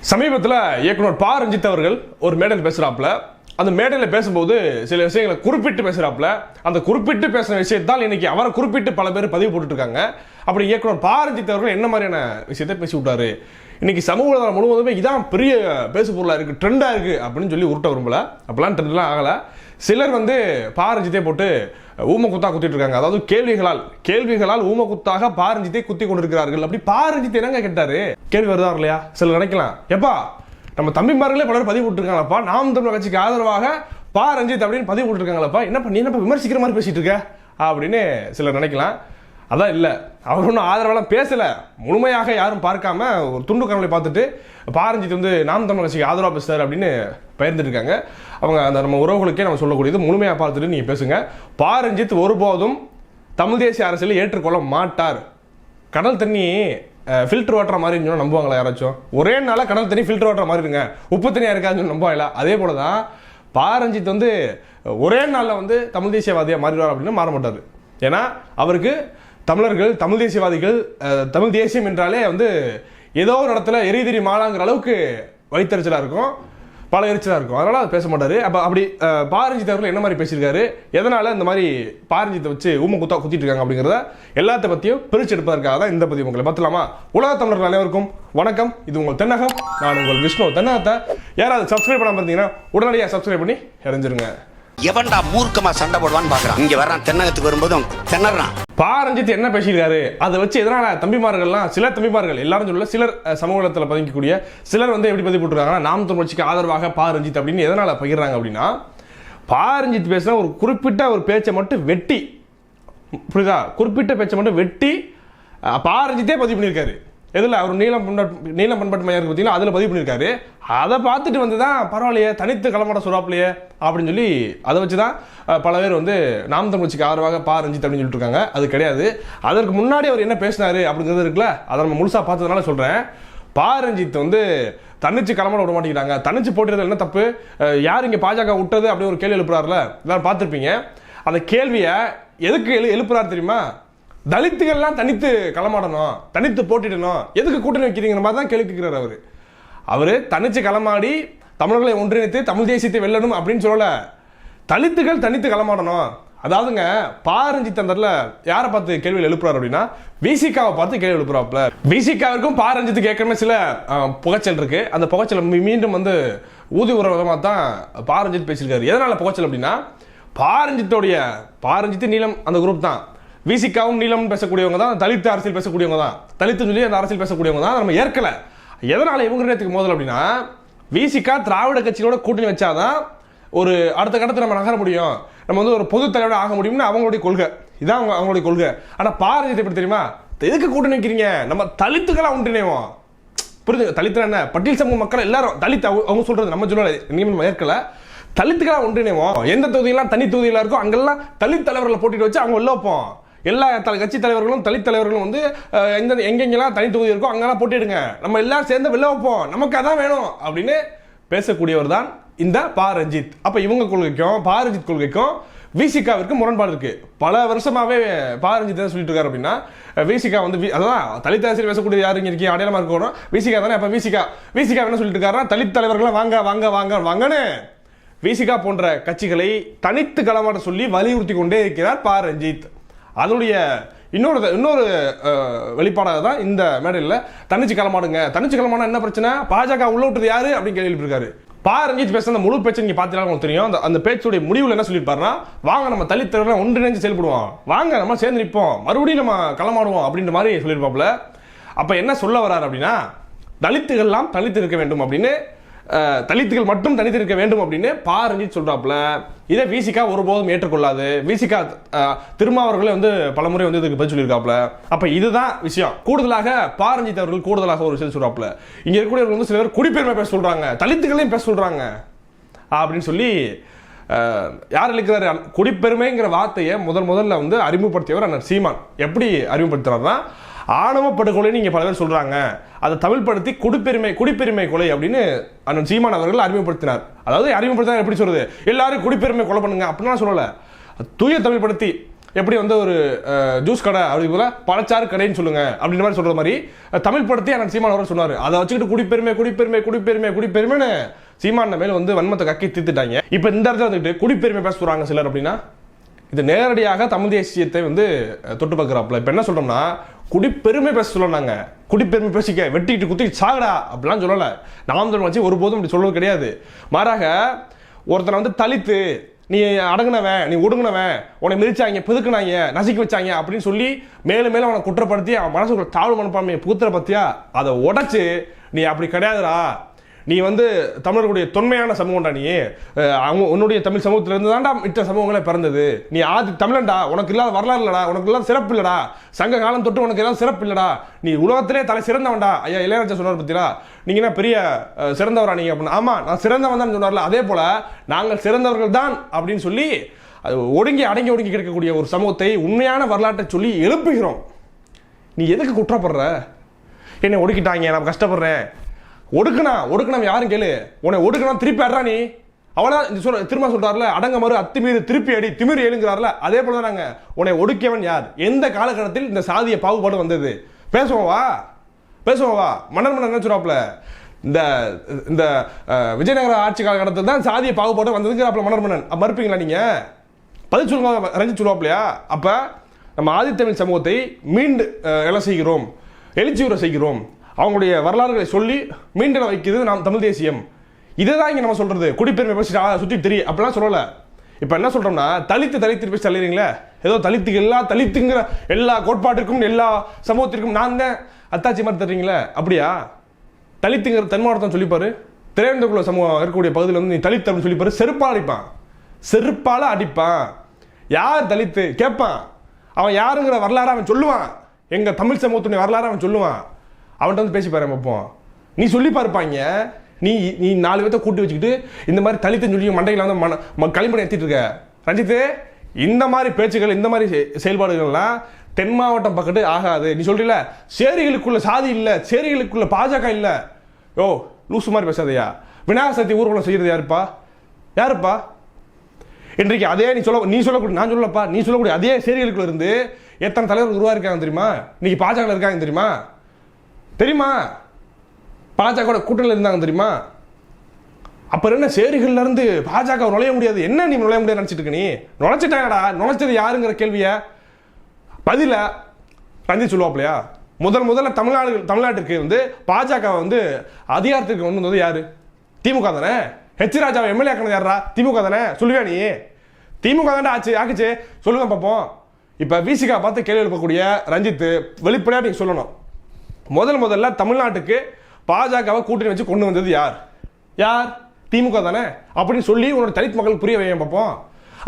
சமீபத்தில் இயக்குனர் பா. ரஞ்சித் அவர்கள் ஒரு மேடையில் பேசுகிறாப்புல அந்த மேடையில் பேசும்போது சில விஷயங்களை குறிப்பிட்டு பேசுகிறாப்புல அந்த குறிப்பிட்டு பேசின விஷயத்தால் இன்னைக்கு அவரை குறிப்பிட்டு பல பேர் பதிவு போட்டுட்ருக்காங்க. அப்படி இயக்குனர் பா. ரஞ்சித் அவர்கள் என்ன மாதிரியான விஷயத்தை பேசி விட்டாரு இன்னைக்கு சமூக வலைதளம் முழுவதுமே இதான் பெரிய பேசு பொருளாக இருக்குது ட்ரெண்டாக இருக்குது அப்படின்னு சொல்லி உருட்ட விரும்பலை. அப்பெல்லாம் ட்ரெண்ட்லாம் ஆகலை. சிலர் வந்து பாரஞ்சித்தே போட்டு ஊம குத்தா குத்திட்டு இருக்காங்க அதாவது கேள்விகளால் கேள்விகளால் ஊம குத்தாக பாரஞ்சித்தே குத்தி கொண்டிருக்கிறார்கள். அப்படி பாரஞ்சித் என்னங்க கேட்டாரு? கேள்வி வருதா இல்லையா? சிலர் நினைக்கலாம். எப்பா நம்ம தம்பிமார்களே பலர் பதிவு விட்டுருக்காங்களப்பா நாம் தமிழ் கட்சிக்கு ஆதரவாக பா ரஞ்சித் அப்படின்னு பதிவு விட்டுருக்காங்களப்பா என்னப்பா நீ என்னப்பா விமர்சிக்கிற மாதிரி பேசிட்டு இருக்க? அப்படின்னு சிலர் நினைக்கலாம். அதான் இல்லை. அவர் ஒன்றும் ஆதரவெல்லாம் பேசலை. முழுமையாக யாரும் பார்க்காம ஒரு துண்டு கணவலை பார்த்துட்டு பாரஞ்சித் வந்து நாம் தமிழ் கட்சிக்கு ஆதரவாக பேசுறாரு அப்படின்னு பகிர்ந்துட்டு இருக்காங்க. அவங்க அந்த நம்ம உறவுகளுக்கே நம்ம சொல்லக்கூடியது முழுமையாக பார்த்துட்டு நீங்கள் பேசுங்க. பாரஞ்சித் ஒருபோதும் தமிழ் தேசிய அரசியலை ஏற்றுக்கொள்ள மாட்டார். கடல் தண்ணி ஃபில்டர் ஓட்டுற மாதிரி இருந்துச்சுன்னா நம்புவாங்களா யாராச்சும்? ஒரே நாளாக கடல் தண்ணி ஃபில்டர் ஓட்டுற மாதிரி இருங்க உப்பு தண்ணியாக இருக்காதுன்னு சொல்லி நம்புவாங்களா? அதே போல தான் பாரஞ்சித் வந்து ஒரே நாளில் வந்து தமிழ் தேசியவாதியாக மாறிடுவார் அப்படின்னு மாற மாட்டார். ஏன்னா அவருக்கு தமிழர்கள் தமிழ் தேசியவாதிகள் தமிழ் தேசியம் என்றாலே வந்து ஏதோ ஒரு இடத்துல எரிதிரி மாலாங்கிற அளவுக்கு வைத்தறிச்சலாக இருக்கும் பல எரிச்சலாக இருக்கும். அதனால் அதை பேச மாட்டார். அப்போ அப்படி பாரஞ்சித் அவர்கள் என்ன மாதிரி பேசியிருக்காரு எதனால் இந்த மாதிரி பாரஞ்சித்தை வச்சு ஊம குத்தா குத்திட்டு இருக்காங்க அப்படிங்கிறத எல்லாத்த பற்றியும் பிரிச்சு எடுப்பதற்காக தான் இந்த பதிவு உங்களை பார்த்துலாமா உலக தமிழர்கள் அனைவருக்கும் வணக்கம். இது உங்கள் தென்னகம். நான் உங்கள் விஷ்ணு தென்னகத்தை. யாராவது சப்ஸ்கிரைப் பண்ணாமல் பார்த்தீங்கன்னா உடனடியாக சப்ஸ்கிரைப் பண்ணி இறஞ்சிருங்க எவன்டா மூர்க்கமா சண்டை போடுவான்னு பாக்குறான். இங்க வர்றான் தென்னகத்துக்கு வரும்போதும் திணறான். பாரஞ்சித் என்ன பேசியிருக்காரு? அதை வச்சு எதனால தம்பிமார்கள்லாம் சில தம்பிமார்கள் எல்லாரும் சொல்ல சிலர் சமூகத்தில் பதிக்கக்கூடிய சிலர் வந்து எப்படி பதிவு போட்டுருக்காங்கன்னா நாம் தமிழ்ச்சிக்கு ஆதரவாக பாரஞ்சித் அப்படின்னு எதனால பகிர்றாங்க அப்படின்னா பாரஞ்சித் பேசினா ஒரு குறிப்பிட்ட ஒரு பேச்சை மட்டும் வெட்டி புரியுதா? குறிப்பிட்ட பேச்சை மட்டும் வெட்டி பாரஞ்சித்தே பதிவு பண்ணியிருக்காரு. எதில்? அவர் நீளம் பண்பாட்டு நீளம் பண்பாட்டு மையம் பார்த்தீங்கன்னா அதில் பதிவு பண்ணியிருக்காரு. அதை பார்த்துட்டு வந்து தான் பரவாயில்லையே தனித்து களமாட சொல்றாப்லையே அப்படின்னு சொல்லி அதை வச்சு தான் பல பேர் வந்து நாம் தமிழ்ச்சிக்கு ஆதரவாக பா ரஞ்சித் அப்படின்னு சொல்லிட்டு இருக்காங்க அது கிடையாது. அதற்கு முன்னாடி அவர் என்ன பேசினாரு அப்படிங்கிறது இருக்குல்ல? அதை நம்ம முழுசாக பார்த்ததுனால சொல்கிறேன் பா ரஞ்சித் வந்து தன்னிச்சு களமாட விட மாட்டேங்கிறாங்க. தனிச்சு போட்டுறது என்ன தப்பு? யார் இங்கே பாஜக விட்டது அப்படின்னு ஒரு கேள்வி எழுப்புறாருல எல்லாரும் பார்த்துருப்பீங்க. அந்த கேள்வியை எதுக்கு எழு எழுப்புறாரு தெரியுமா? தலித்துகள்லாம் தனித்து களமாடணும் தனித்து போட்டிடணும். எதுக்கு கூட்டணி வைக்கிறீங்கிற மாதிரி தான் கேள்விக்கிறார் அவர். அவர் தனித்து களமாடி தமிழர்களை ஒன்றிணைத்து தமிழ் தேசியத்தை வெல்லணும் அப்படின்னு சொல்லலை. தலித்துகள் தனித்து களமாடணும். அதாவதுங்க பாரஞ்சித் தந்தர்ல யாரை பார்த்து கேள்வியில் எழுப்புறாரு அப்படின்னா விசிகாவை பார்த்து கேள்வி எழுப்புறாப்ல விசிகாவிற்கும் பாரஞ்சித்துக்கு ஏற்கனவே சில புகைச்சல் இருக்கு. அந்த புகைச்சல் மீண்டும் வந்து ஊதி உற விதமாக தான் பாரஞ்சித் பேசியிருக்காரு. எதனால புகைச்சல் அப்படின்னா பாரஞ்சித்தோடைய பாரஞ்சித்து நீளம் அந்த குரூப் தான். விசிக்காவும் நீளம் பேசக்கூடியவங்க தான் தலித்து அரசியல் பேசக்கூடியவங்க தான். தலித்து சொல்லி அந்த அரசியல் பேசக்கூடியவங்க தான். நம்ம ஏற்கல. எதனால இவங்க நேரத்துக்கு மோதல் அப்படின்னா விசிகா திராவிட கட்சிகளோட கூட்டணி வச்சாதான் ஒரு அடுத்த கட்டத்தில் நம்ம நகர முடியும். நம்ம வந்து ஒரு பொது தலைவராக ஆக முடியும்னு அவங்களுடைய கொள்கை. இதான் அவங்க அவங்களுடைய கொள்கை. ஆனால் பாரதியத்தை எப்படி தெரியுமா? எதுக்கு கூட்டணி வைக்கிறீங்க? நம்ம தலித்துக்களாக ஒன்றிணைவோம். புரியுது தலித்து என்ன? பட்டியல் சமூக மக்கள் எல்லாரும் தலித் அவங்க அவங்க சொல்றது நம்ம சொல்லல. இனிமேல் நம்ம ஏற்கல. தலித்துக்களா ஒன்றிணைவோம். எந்த தொகுதியெல்லாம் தனி தொகுதியில இருக்கோ அங்கெல்லாம் தலித் தலைவர்களை போட்டிட்டு வச்சு அவங்க உள்ள வைப்போம். எல்லா த- கட்சி தலைவர்களும் தலித் தலைவர்களும் வந்து எந்த எங்கெங்கெல்லாம் தனி தொகுதி இருக்கோ அங்கெல்லாம் போட்டிடுங்க நம்ம எல்லாரும் சேர்ந்து வெளில வைப்போம். நமக்கு அதான் வேணும் அப்படின்னு பேசக்கூடியவர் தான் இந்த பா. ரஞ்சித். அப்போ இவங்க கொள்கைக்கும் பா. ரஞ்சித் கொள்கைக்கும் விசிகாவிற்கு முரண்பாடு இருக்கு. பல வருஷமாவே பா. ரஞ்சித் சொல்லிட்டு இருக்காரு அப்படின்னா விசிகா வந்து அதான் தலித் அரசியல் பேசக்கூடிய யாரு இங்க இருக்கீங்க? அடையாளமா இருக்கணும் விசிகா தானே அப்ப விசிகா. விசிகா என்ன சொல்லிட்டு இருக்காருன்னா தலித் தலைவர்கள்லாம் வாங்க வாங்க வாங்க வாங்கன்னு விசிகா போன்ற கட்சிகளை தனித்து களமாட சொல்லி வலியுறுத்தி கொண்டே இருக்கிறார் பா. ரஞ்சித். அதனுடைய இன்னொரு இன்னொரு வெளிப்பாடாக தான் இந்த மேடையில் தனிச்சு கிளமாடுங்க. தனிச்சு களமானா என்ன பிரச்சனை? பாஜக உள்ள விட்டது யாரு? அப்படின்னு கேள்வி இருக்காரு பா. ரஞ்சித் பேசுற அந்த முழு பேச்சு நீங்க பார்த்தீங்கன்னா உங்களுக்கு தெரியும். அந்த அந்த பேச்சுடைய முடிவில் என்ன சொல்லியிருப்பாருன்னா வாங்க நம்ம தலித் தலைவர்கள் ஒன்றிணைஞ்சு செயல்படுவோம். வாங்க நம்ம சேர்ந்து நிற்போம். மறுபடியும் நம்ம களமாடுவோம் அப்படின்ற மாதிரி சொல்லியிருப்பாப்புல. அப்ப என்ன சொல்ல வர்றாரு அப்படின்னா தலித்துகள்லாம் தலித்து இருக்க வேண்டும் அப்படின்னு தலித்துகள் மட்டும் தனித்து இருக்க வேண்டும் அப்படின்னு பா ரஞ்சித் சொல்றாப்புல. இதை விசிகா ஒருபோதும் ஏற்றுக்கொள்ளாது. விசிகா திருமாவர்களே வந்து பலமுறை வந்து இதுக்கு பதில் சொல்லியிருக்காப்புல. அப்ப இதுதான் விஷயம். கூடுதலாக பா ரஞ்சித் அவர்கள் கூடுதலாக ஒரு விஷயம் சொல்றாப்புல. இங்க இருக்கக்கூடியவர்கள் வந்து சில பேர் குடிப்பெருமை பேச சொல்றாங்க. தலித்துகளையும் பேச சொல்றாங்க. அப்படின்னு சொல்லி யார் இருக்கிறாரு குடிப்பெருமைங்கிற வார்த்தையை முதல் முதல்ல வந்து அறிமுகப்படுத்தியவர் அண்ணன் சீமான். எப்படி அறிமுகப்படுத்துறாருன்னா ஆணவ படுகொலை நீங்க பல பேர் சொல்கிறாங்க அதை தமிழ்படுத்தி குடிப்பெருமை குடிப்பெருமை கொலை அப்படின்னு அண்ணன் சீமான் அவர்கள் அறிமுகப்படுத்தினார். அதாவது அறிமுகப்படுத்தினார் எப்படி சொல்றது? எல்லாரும் குடிப்பெருமை கொலை பண்ணுங்க. அப்படின்னா சொல்லலை. தூய தமிழ்படுத்தி எப்படி வந்து ஒரு ஜூஸ் கடை அப்படி போல பழச்சாறு கடைன்னு சொல்லுங்க அப்படின்ற மாதிரி சொல்ற மாதிரி தமிழ் படத்தையே அண்ணன் சீமான் அவர்கள் சொன்னார். அதை வச்சுக்கிட்டு குடிப்பெருமை குடிப்பெருமை குடிப்பெருமை குடிப்பெருமைன்னு சீமான மேல வந்து வன்மத்தை கக்கி தீர்த்துட்டாங்க. இப்போ இந்த இடத்துல வந்துட்டு குடிப்பெருமை பேசுறாங்க சிலர் அப்படின்னா இது நேரடியாக தமிழ் தேசியத்தை வந்து தொட்டு பார்க்குறாப்புல. இப்போ என்ன சொல்கிறோம்னா குடிப்பெருமை பேச சொல்லலாங்க குடிப்பெருமை பேசிக்க வெட்டிட்டு குத்தி சாகடா அப்படிலாம் சொல்லலை. நாம் தமிழ் வச்சு ஒருபோதும் இப்படி சொல்றது கிடையாது. மாறாக ஒருத்தனை வந்து தலித்து நீ அடங்குனவன் நீ ஒடுங்கினவன் உன்னை மிதிச்சாங்க புதுக்குனாங்க நசுக்கி வச்சாங்க அப்படின்னு சொல்லி மேலும் மேலும் அவனை குற்றப்படுத்தி அவன் மனசுக்குள்ள தாழ்வு மனப்பான்மையை புகுத்துற பத்தியா அதை உடச்சு நீ அப்படி கிடையாதுடா. நீ வந்து தமிழர்களுடைய தொன்மையான சமூகம்டா நீ. அவங்க உன்னுடைய தமிழ் சமூகத்துல இருந்து தான்டா மிச்ச சமூகங்களே பிறந்தது. நீ ஆதி தமிழன்டா உனக்கு இல்லாத வரலாறு இல்லடா உனக்கு இல்லாத சிறப்பு இல்லடா. சங்க காலம் தொட்டு உனக்கு எல்லாம் சிறப்பு இல்லடா. நீ உலகத்திலே தலை சிறந்தவன்டா. ஐயா இளையராஜா சொன்னார் பத்தியா? நீங்க என்ன பெரிய சிறந்தவரா நீங்க அப்படின்னு? ஆமா நான் சிறந்தவன் தான் சொன்னார்ல அதே போல நாங்கள் சிறந்தவர்கள் தான் அப்படின்னு சொல்லி அது ஒடுங்கி அடங்கி ஒடுங்கி கிடக்கக்கூடிய ஒரு சமூகத்தை உண்மையான வரலாற்றை சொல்லி எழுப்புகிறோம். நீ எதுக்கு குற்றப்படுற? என்னை ஒடுக்கிட்டாங்க நான் கஷ்டப்படுறேன். ஒடுக்கணா ஒடுக்கணும் யாரும் கேளு. உன்னை ஒடுக்கணும் திருப்பி அடுறா நீ? அவளா இந்த சொல்ற திரும்ப சொல்றாருல அடங்க மறு அத்துமீறி திருப்பி அடி திமிரு எழுங்கிறாருல அதே போல நாங்க உன்னை ஒடுக்கியவன் யார்? எந்த காலகட்டத்தில் இந்த சாதிய பாகுபாடு வந்தது? பேசுவோம் வா. பேசுவோம் வா. மன்னர் மன்னர் என்ன இந்த இந்த விஜயநகர ஆட்சி காலகட்டத்தில் தான் சாதிய பாகுபாடு வந்ததுங்கிறாப்புல மன்னர் மன்னன். மறுப்பீங்களா நீங்க? பதில் சொல்லுங்க ரஞ்சித் சொல்லுவாப்லையா அப்ப நம்ம ஆதித்தமிழ் சமூகத்தை மீண்டு அஹ், செய்கிறோம். எழுச்சியுற செய்கிறோம். அவங்களுடைய வரலாறுகளை சொல்லி மீண்டெழ வைக்கிறது நாம் தமிழ் தேசியம். இதை தான் இங்கே நம்ம சொல்கிறது குடிப்பெருமை பேசிட்டு சுற்றி தெரியும் அப்படிலாம் சொல்லலை. இப்போ என்ன சொல்கிறோம்னா தலித்து தலித்து பேசி தள்ளிடுறீங்களே ஏதோ தலித்துக்கு எல்லா தலித்துங்கிற எல்லா கோட்பாட்டிற்கும் எல்லா சமூகத்திற்கும் நான் தான் அத்தாச்சி மாதிரி தர்றீங்களே? அப்படியா? தலித்துங்கிற தன்மாவட்டம் சொல்லிப்பாரு. திரையந்தகுல சமூகம் இருக்கக்கூடிய பகுதியில் வந்து நீ தலித்து அப்படின்னு சொல்லிப்பாரு. செருப்பால் அடிப்பான். செருப்பால் அடிப்பான். யார் தலித்து? கேட்பான் அவன் யாருங்கிற வரலாறு அவன் சொல்லுவான். எங்கள் தமிழ் சமூகத்துடைய வரலாறு அவன் சொல்லுவான். அவன்கிட்ட வந்து பேசி பாரு பார்ப்போம் நீ சொல்லி பார்ப்பாங்க. நீ நீ நாலு பேர்த்த கூட்டி வச்சுக்கிட்டு இந்த மாதிரி தலித்துன்னு சொல்லி மண்டையில் வந்து மன ம- களிமண் ஏற்றிட்டு இருக்க. ரஞ்சித்து இந்த மாதிரி பேச்சுகள் இந்த மாதிரி செயல்பாடுகள்லாம் தென் மாவட்டம் பக்கத்து ஆகாது. நீ சொல்றீல சேரிகளுக்குள்ள சாதி இல்லை சேரிகளுக்குள்ள பாஜக இல்லை. ஓ லூசு மாதிரி பேசாதையா. விநாயகர் சதுர்த்தி ஊர்வலம் செய்யறது யாருப்பா? யாருப்பா? இன்றைக்கு அதே நீ சொல்ல நீ சொல்லக்கூடிய நான் சொல்லப்பா நீ சொல்லக்கூடிய அதே சேரிகளுக்குள்ள இருந்து எத்தனை தலைவர்கள் உருவாயிருக்காங்க தெரியுமா? இன்னைக்கு பாஜக இருக்காங்க தெரியுமா? தெரியுமா? பாஜக கூட்டணியில் இருந்தாங்க தெரியுமா? அப்புறம் என்ன சேரிகள்ல இருந்து பாஜக நுழைய முடியாது? என்ன நீ நுழைய முடியாது நினைச்சிட்டு இருக்க நீ? நுழைச்சிட்டாங்கடா நுழைச்சது யாருங்கிற கேள்விய பதில ரஞ்சித் சொல்லுவாப்லையா? முதல் முதல்ல தமிழ்நாடு தமிழ்நாட்டிற்கு வந்து பாஜக வந்து அதிகாரத்திற்கு கொண்டு வந்தது யாரு? திமுக தானே? ஹெச் ராஜாவை எம்எல்ஏ ஆக்கினது யாரா திமுக தானே? சொல்லுவியா நீ? திமுக தானே ஆச்சு ஆக்குச்சு. சொல்லுங்க பார்ப்போம் இப்ப விசிகா பார்த்து கேள்வி எழுப்பக்கூடிய ரஞ்சித் வெளிப்படையா நீங்க சொல்லணும். முதல் முதல்ல தமிழ்நாட்டுக்கு பாஜகவை கூட்டணி வச்சு கொண்டு வந்தது யார்? யார்? திமுக தானே. அப்படின்னு சொல்லி உன்னோட தலித் மக்கள் புரிய வைங்க பார்ப்போம்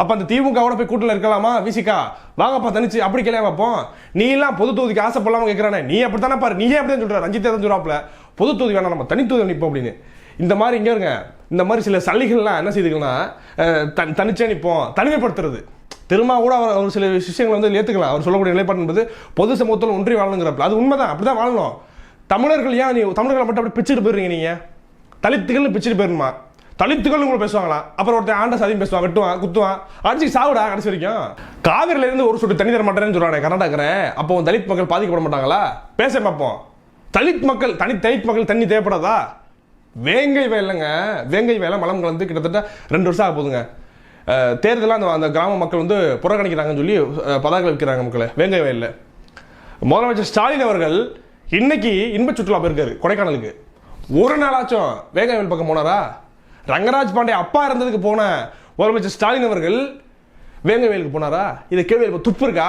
அப்போ அந்த திமுகவோட போய் கூட்டில் இருக்கலாமா? விசிகா வாங்கப்பா தனிச்சு அப்படி கேள்வி பார்ப்போம் நீ எல்லாம் பொது தொகுதிக்கு ஆசைப்படலாம கேட்குறானே நீ அப்படி தானே பாரு. நீயே அப்படிதான் சொல்கிற ரஞ்சித் தான் சொல்றாப்ல பொது தொகுதி வேணாம் நம்ம தனித்தொகுதி நிற்போம் அப்படின்னு. இந்த மாதிரி இங்கே இருங்க. இந்த மாதிரி சில சலுகைகள்லாம் என்ன செய்துக்கலாம் தன் தனிச்சே நிற்போம் தனிமைப்படுத்துறது. திரும்ப கூட அவர் அவர் சில விஷயங்களை வந்து ஏற்றுக்கலாம் அவர் சொல்லக்கூடிய நிலைப்பாடு என்பது பொது சமூகத்தில் ஒன்றி வாழணுங்கிறப்ப அது உண்மைதான். அப்படிதான் வாழணும். தமிழர்கள் ஏன் நீ தமிழர்களை மட்டும் அப்படி பிச்சுட்டு போயிருங்க நீங்கள் தலித்துகள்னு பிச்சுட்டு போயிருமா? தலித்துகள் உங்களை பேசுவாங்களா? அப்புறம் ஒருத்தன் ஆண்ட சாதியும் பேசுவான் வெட்டுவான் குத்துவான். அடிச்சு சாவுடா கடைசி வரைக்கும். காவிரில இருந்து ஒரு சொட்டு தண்ணி தர மாட்டேன்னு சொல்றானே கர்நாடகரன் அப்போ உன் தலித் மக்கள் பாதிக்கப்பட மாட்டாங்களா? பேச பார்ப்போம். தலித் மக்கள் தனி தலித் மக்கள் தண்ணி தேவைப்படாதா? வேங்கை வேலைங்க வேங்கை வேலை மலம் கலந்து கிட்டத்தட்ட ரெண்டு வருஷம் ஆக போதுங்க தேர்தலாக அந்த அந்த கிராம மக்கள் வந்து புறக்கணிக்கிறாங்கன்னு சொல்லி அஹ், வைக்கிறாங்க மக்களை. வேங்கை வயலில். முதலமைச்சர் ஸ்டாலின் அவர்கள் இன்னைக்கு இன்ப சுற்றுலா போயிருக்காரு கொடைக்கானலுக்கு. ஒரு நாளாச்சும் வேங்கை வயல் பக்கம் போனாரா? ரங்கராஜ் பாண்டே அப்பா இருந்ததுக்கு போன முதலமைச்சர் ஸ்டாலின் அவர்கள் வேங்கவேலுக்கு போனாரா? இதை கேள்வி இப்போ துப்பு இருக்கா?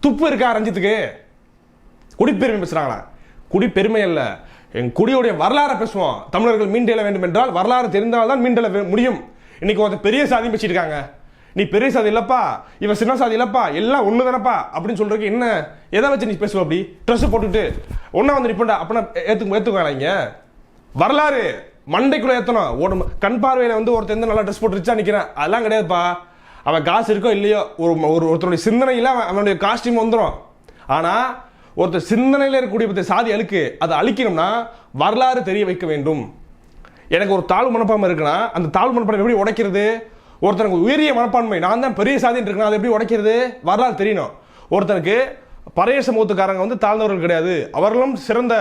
துப்பு இருக்கா ரஞ்சித்துக்கு? குடிப்பெருமை பேசுறாங்களா? குடிப்பெருமை இல்லை என் குடியுடைய வரலாறை பேசுவோம். தமிழர்கள் மீண்டெழ வேண்டும் என்றால் வரலாறு தெரிந்தால்தான் மீண்டெழ முடியும். இன்னைக்கு ஒருத்தர் பெரிய சாதி வச்சிருக்காங்க நீ பெரிய சாதி இல்லப்பா இவன் சின்ன சாதி இல்லப்பா எல்லாம் ஒண்ணு தானப்பா அப்படின்னு சொல்றதுக்கு என்ன? எதை வச்சு நீ பேசுவ அப்படி? ட்ரெஸ் போட்டுட்டு. ஒன்னா வந்து நிப்பண்டா அப்படின்னா ஏத்துக்கு ஏத்துக்குவாங்க வரலாறு. மண்டைக்குள்ள ஏத்தணும். ஒரு கண் பார்வையில வந்து ஒருத்தர் எந்த நல்லா ட்ரெஸ் போட்டு ரிச்சா அதெல்லாம் கிடையாதுப்பா. அவன் காசு இருக்கோ இல்லையோ ஒரு ஒரு ஒருத்தருடைய சிந்தனையில அவன் அவனுடைய காஸ்டியூம் வந்துடும் ஆனால் ஒருத்தர் சிந்தனையில இருக்கக்கூடிய சாதி அழுக்கு அதை அழிக்கணும்னா வரலாறு தெரிய வைக்க வேண்டும். எனக்கு ஒரு தாழ்வு மனப்பான்மை இருக்குன்னா அந்த தாழ்வு மனப்பான்மை எப்படி உடைக்கிறது? ஒருத்தனுக்கு உயரிய மனப்பான்மை நான் தான் பெரிய சாதின்னு இருக்கேன் அதை எப்படி உடைக்கிறது? வரலாறு தெரியணும். ஒருத்தனுக்கு பழைய சமூகத்துக்காரங்க வந்து தாழ்ந்தவர்கள் கிடையாது. அவர்களும் சிறந்த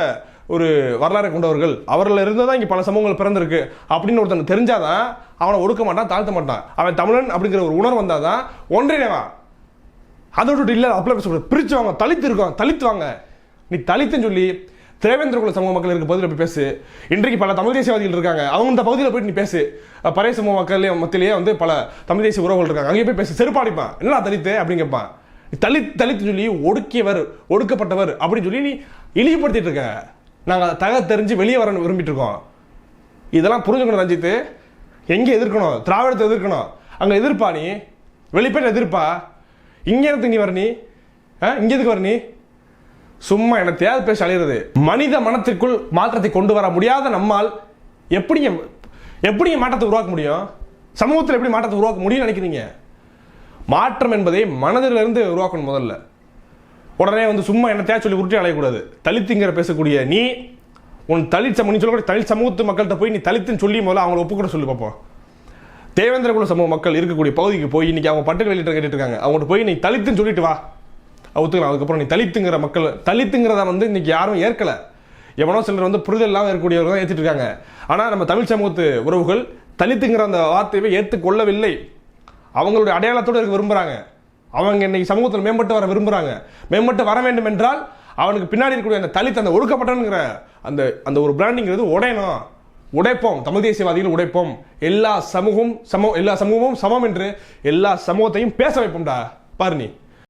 ஒரு வரலாறு கொண்டவர்கள். அவர்கள் இருந்து தான் இங்கே பல சமூகங்கள் பிறந்திருக்கு. அப்படின்னு ஒருத்தன் தெரிஞ்சாதான் அவனை ஒடுக்க மாட்டான் தாழ்த்த மாட்டான். அவன் தமிழன் அப்படிங்கிற ஒரு உணர்வு வந்தாதான் ஒன்றிணைவான் அதை விட்டுட்டு இல்லை அப்படியே பேசக்கூடாது. பிரிச்சு வாங்க தலித்து இருக்கோம் தலித்து வாங்க. நீ தலித்துன்னு சொல்லி தேவேந்திரகுல சமூக மக்கள் இருக்க பகுதியில் போய் பேசு. இன்றைக்கு பல தமிழ் தேசியவாதிகள் இருக்காங்க. அவங்க இந்த பகுதியில் போயிட்டு நீ பேசு. பழைய பறைய சமூக மக்கள் மத்தியிலேயே வந்து பல தமிழ் தேசிய உறவுகள் இருக்காங்க. அங்கே போய் பேசு. செருப்பாடிப்பான் என்ன தலித்து? அப்படின்னு கேட்பான். நீ தலித் தலித்து சொல்லி ஒடுக்கியவர் ஒடுக்கப்பட்டவர் அப்படின்னு சொல்லி நீ இழிவுபடுத்திட்டு இருக்க. நாங்கள் தக தெரிஞ்சு வெளியே வர விரும்பிட்டு இருக்கோம். இதெல்லாம் புரிஞ்சுக்கணும் ரஞ்சித்து எங்கே எதிர்க்கணும்? திராவிடத்தை எதிர்க்கணும். அங்கே எதிர்ப்பா நீ? வெளிப்பேட் எதிர்ப்பா? இங்கே எதுக்கு நீ வர நீ? ஆ இங்கே எதுக்கு வர நீ? சும்மா என்ன தேவை பேச அலையிறது. மனித மனத்திற்குள் மாற்றத்தை கொண்டு வர முடியாத நம்மால் எப்படிங்க எப்படிங்க மாற்றத்தை உருவாக்க முடியும்? சமூகத்தில் எப்படி மாற்றத்தை உருவாக்க முடியும்னு நினைக்கிறீங்க? மாற்றம் என்பதை மனதிலிருந்து உருவாக்கணும் முதல்ல. உடனே வந்து சும்மா என்ன தேவை சொல்லி உருட்டி அலையக்கூடாது. தலித்துங்கிற பேசக்கூடிய நீ உன் தலித் சமூக நீ சொல்லக்கூடிய தலித் சமூகத்து மக்கள்கிட்ட போய் நீ தலித்துன்னு சொல்லி முதல்ல அவங்கள ஒப்புக்கூட சொல்லி பார்ப்போம் தேவேந்திரகுல சமூக மக்கள் இருக்கக்கூடிய பகுதிக்கு போய் இன்னைக்கு அவங்க பட்டியல் வெளியிட்ட கேட்டுட்டு இருக்காங்க. அவங்கள்ட்ட போய் நீ தலித்துன்னு சொல்லிட்டு வா. ஒத்துக்கலாம். அதுக்கப்புறம் நீ தலித்துங்கிற மக்கள் தலித்துங்கிறத வந்து இன்னைக்கு யாரும் ஏற்கலை. எவனோ சிலர் வந்து புரிதல் இல்லாமல் இருக்கக்கூடியவர் தான் ஏற்றிட்டு இருக்காங்க. ஆனால் நம்ம தமிழ் சமூகத்து உறவுகள் தலித்துங்கிற அந்த வார்த்தையை ஏற்றுக்கொள்ளவில்லை அவங்களுடைய அடையாளத்தோடு இருக்க விரும்புகிறாங்க அவங்க இன்னைக்கு சமூகத்தில் மேம்பட்டு வர விரும்புகிறாங்க மேம்பட்டு வர வேண்டும் என்றால் அவனுக்கு பின்னாடி இருக்கக்கூடிய அந்த தலித் அந்த ஒடுக்கப்பட்டனுங்கிற அந்த அந்த ஒரு பிராண்டிங்கிறது உடையணும். உடைப்போம். தமிழ் தேசியவாதிகள் உடைப்போம். எல்லா சமூகம் சமம் எல்லா சமூகமும் சமம் என்று எல்லா சமூகத்தையும் பேச வைப்போம்டா. பாரு நீ.